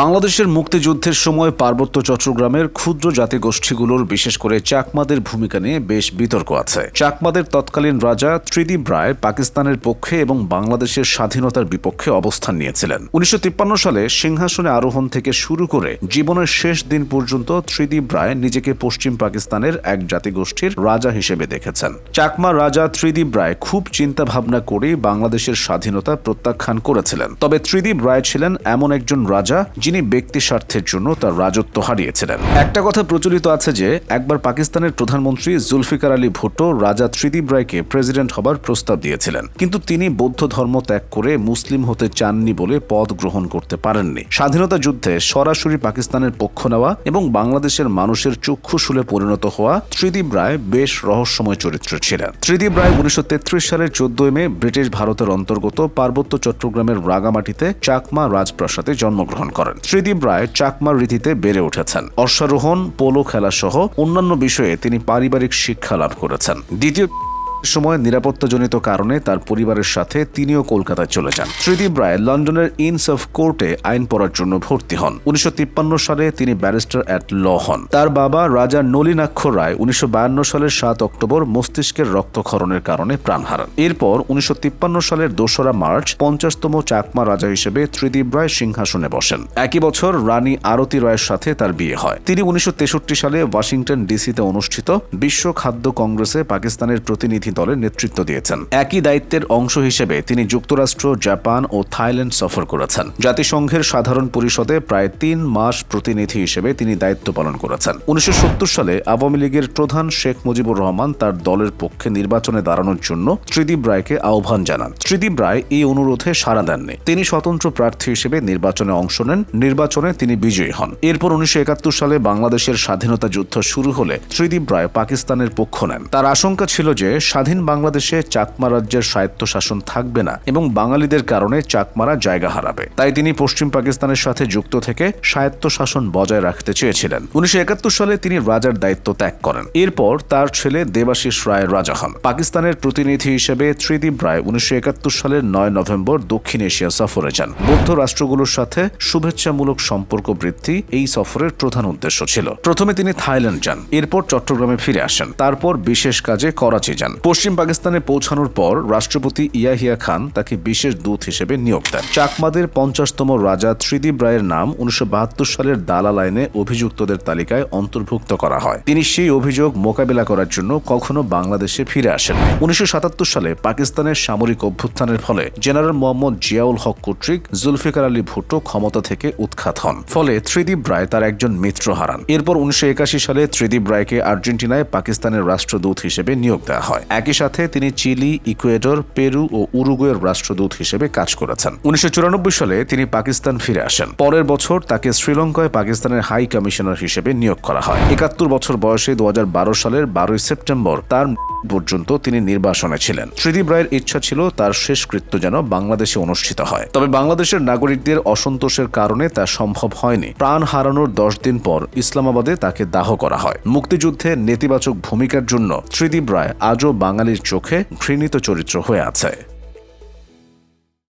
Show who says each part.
Speaker 1: বাংলাদেশের মুক্তিযুদ্ধের সময় পার্বত্য চট্টগ্রামের ক্ষুদ্র জাতিগোষ্ঠীগুলোর বিশেষ করে চাকমাদের ভূমিকা নিয়ে বেশ বিতর্ক আছে। চাকমাদের তৎকালীন রাজা ত্রিদীপ রায় পাকিস্তানের পক্ষে এবং বাংলাদেশের স্বাধীনতার বিপক্ষে অবস্থান নিয়েছিলেন। উনিশশো তিপ্পান্ন সালে সিংহাসনে আরোহণ থেকে শুরু করে জীবনের শেষ দিন পর্যন্ত ত্রিদীপ রায় নিজেকে পশ্চিম পাকিস্তানের এক জাতিগোষ্ঠীর রাজা হিসেবে দেখেছেন। চাকমা রাজা ত্রিদীপ রায় খুব চিন্তা ভাবনা করেই বাংলাদেশের স্বাধীনতা প্রত্যাখ্যান করেছিলেন। তবে ত্রিদীপ রায় ছিলেন এমন একজন রাজা যিনি ব্যক্তি স্বার্থের জন্য তার রাজত্ব হারিয়েছিলেন। একটা কথা প্রচলিত আছে যে, একবার পাকিস্তানের প্রধানমন্ত্রী জুলফিকার আলী ভুট্টো রাজা ত্রিদীপ রায়কে প্রেসিডেন্ট হবার প্রস্তাব দিয়েছিলেন। কিন্তু তিনি বৌদ্ধ ধর্ম ত্যাগ করে মুসলিম হতে চাননি বলে পদ গ্রহণ করতে পারেননি। স্বাধীনতা যুদ্ধে সরাসরি পাকিস্তানের পক্ষ নেওয়া এবং বাংলাদেশের মানুষের চক্ষুশুলে পরিণত হওয়া ত্রিদীপ রায় বেশ রহস্যময় চরিত্র ছিলেন। ত্রিদীপ রায় উনিশশো তেত্রিশ সালের চোদ্দই মে ব্রিটিশ ভারতের অন্তর্গত পার্বত্য চট্টগ্রামের রাগামাটিতে চাকমা রাজপ্রাসাদে জন্মগ্রহণ করেন। ত্রিদীপ রায় চাকমার রীতিতে বেড়ে উঠেছেন। অশ্বারোহণ, পোলো খেলা সহ অন্যান্য বিষয়ে তিনি পারিবারিক শিক্ষা লাভ করেছেন। দ্বিতীয় সময় নিরাপত্তাজনিত কারণে তার পরিবারের সাথে তিনিও কলকাতায় চলে যান। ত্রিদীপ রায় লন্ডনের ইনস অফ কোর্টে আইন পড়ার জন্য ভর্তি হন। উনিশশো সালে তিনি ব্যারিস্টার অ্যাট ল হন। তার বাবা রাজা নলিনাক্ষ রায় উনিশশো সালের সাত অক্টোবর মস্তিষ্কের রক্তক্ষরণের কারণে প্রাণ হারান। এরপর উনিশশো তিপ্পান্ন সালের দোসরা মার্চ পঞ্চাশতম চাকমা রাজা হিসেবে ত্রিদীপ রায় সিংহাসনে বসেন। একই বছর রানী আরতি রায়ের সাথে তার বিয়ে হয়। তিনি উনিশশো তেষট্টি সালে ওয়াশিংটন ডিসিতে অনুষ্ঠিত বিশ্ব খাদ্য কংগ্রেসে পাকিস্তানের প্রতিনিধি দলের নেতৃত্ব দিয়েছেন। একই দায়িত্বের অংশ হিসেবে তিনি যুক্তরাষ্ট্র, জাপান ও থাইল্যান্ড সফর করেছেন। জাতিসংঘের সাধারণ পরিষদে প্রায় তিন মাস প্রতিনিধি হিসেবে তিনি দায়িত্ব পালন করেছেন। উনিশশো সালে আওয়ামী লীগের প্রধান শেখ মুজিবুর রহমান তার দলের পক্ষে নির্বাচনে দাঁড়ানোর জন্য ত্রিদীপ রায়কে আহ্বান জানান। ত্রিদীপ রায় এই অনুরোধে সাড়া দেননি। তিনি স্বতন্ত্র প্রার্থী হিসেবে নির্বাচনে অংশ নেন। নির্বাচনে তিনি বিজয়ী হন। এরপর উনিশশো একাত্তর সালে বাংলাদেশের স্বাধীনতা যুদ্ধ শুরু হলে ত্রিদীপ রায় পাকিস্তানের পক্ষ নেন। তার আশঙ্কা ছিল যে স্বাধীন বাংলাদেশে চাকমা রাজ্যের স্বায়ত্তশাসন থাকবে না এবং বাঙালিদের কারণে চাকমারা জায়গা হারাবে। তাই তিনি পশ্চিম পাকিস্তানের সাথে যুক্ত থেকে স্বায়ত্তশাসন বজায় রাখতে চেয়েছিলেন। উনিশশো সালে তিনি রাজার দায়িত্ব ত্যাগ করেন। এরপর তার ছেলে দেবাশিস রায় রাজা হন। পাকিস্তানের প্রতিনিধি হিসেবে ত্রিদীপ রায় উনিশশো একাত্তর সালের নয় নভেম্বর দক্ষিণ এশিয়া সফরে যান। বৌদ্ধ রাষ্ট্রগুলোর সাথে শুভেচ্ছামূলক সম্পর্ক বৃদ্ধি এই সফরের প্রধান উদ্দেশ্য ছিল। প্রথমে তিনি থাইল্যান্ড যান, এরপর চট্টগ্রামে ফিরে আসেন, তারপর বিশেষ কাজে করাচি যান। পশ্চিম পাকিস্তানে পৌঁছানোর পর রাষ্ট্রপতি ইয়াহিয়া খান তাকে বিশেষ দূত হিসেবে নিয়োগ দেন। চাকমাদের পঞ্চাশতম রাজা ত্রিদীপ রায়ের নাম উনিশশো বাহাত্তর সালের দালাল আইনে অভিযুক্তদের তালিকায় অন্তর্ভুক্ত করা হয়। তিনি সেই অভিযোগ মোকাবিলা করার জন্য কখনো বাংলাদেশে ফিরে আসেন উনিশশো সাতাত্তর সালে পাকিস্তানের সামরিক অভ্যুত্থানের ফলে জেনারেল মোহাম্মদ জিয়াউল হক কর্তৃক জুলফিকার আলী ভুট্টো ক্ষমতা থেকে উৎখাত হন। ফলে ত্রিদীপ রায় তার একজন মিত্র হারান। এরপর উনিশশো একাশি সালে ত্রিদীপ রায়কে আর্জেন্টিনায় পাকিস্তানের রাষ্ট্রদূত হিসেবে নিয়োগ দেওয়া হয়। একই সাথে তিনি চিলি, ইকুয়েডর, পেরু ও উরুগুয়ের রাষ্ট্রদূত হিসেবে কাজ করেছেন। উনিশশো চুরানব্বই সালে তিনি পাকিস্তান ফিরে আসেন। পরের বছর তাকে শ্রীলঙ্কায় পাকিস্তানের হাই কমিশনার হিসেবে নিয়োগ করা হয়। একাত্তর বছর বয়সে দু হাজার বারো সালের বারোই সেপ্টেম্বর তার পর্যন্ত তিনি নির্বাসনে ছিলেন। ত্রিদীপ রায়ের ইচ্ছা ছিল তার শেষকৃত্য যেন বাংলাদেশে অনুষ্ঠিত হয়। তবে বাংলাদেশের নাগরিকদের অসন্তোষের কারণে তা সম্ভব হয়নি। প্রাণ হারানোর দশ দিন পর ইসলামাবাদে তাকে দাহ করা হয়। মুক্তিযুদ্ধে নেতিবাচক ভূমিকার জন্য ত্রিদীপ রায় আজও বাঙালির চোখে ঘৃণিত চরিত্র হয়ে আছে।